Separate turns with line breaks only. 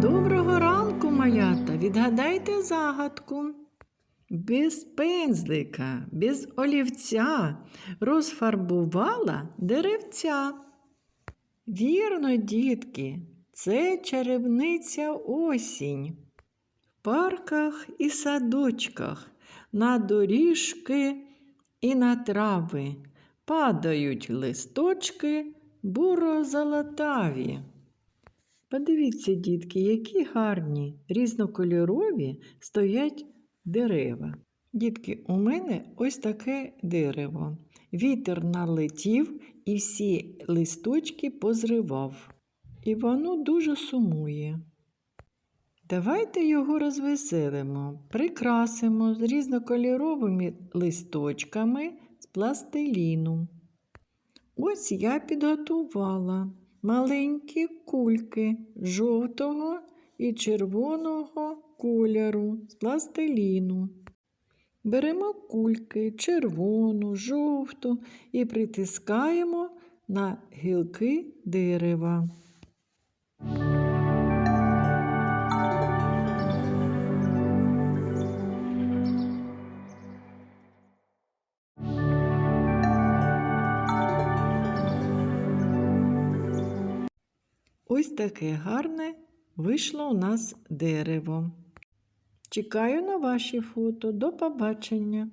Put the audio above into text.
Доброго ранку, малята! Відгадайте загадку. Без пензлика, без олівця розфарбувала деревця. Вірно, дітки, це чарівниця осінь. В парках і садочках, на доріжки і на трави падають листочки буро-золотаві. Подивіться, дітки, які гарні різнокольорові стоять дерева. Дітки, у мене ось таке дерево. Вітер налетів і всі листочки позривав. І воно дуже сумує. Давайте його розвеселимо, прикрасимо з різнокольоровими листочками з пластиліну. Ось я підготувала маленькі кульки жовтого і червоного кольору з пластиліну. Беремо кульки червону, жовту і притискаємо на гілки дерева. Ось таке гарне вийшло у нас дерево. Чекаю на ваші фото. До побачення!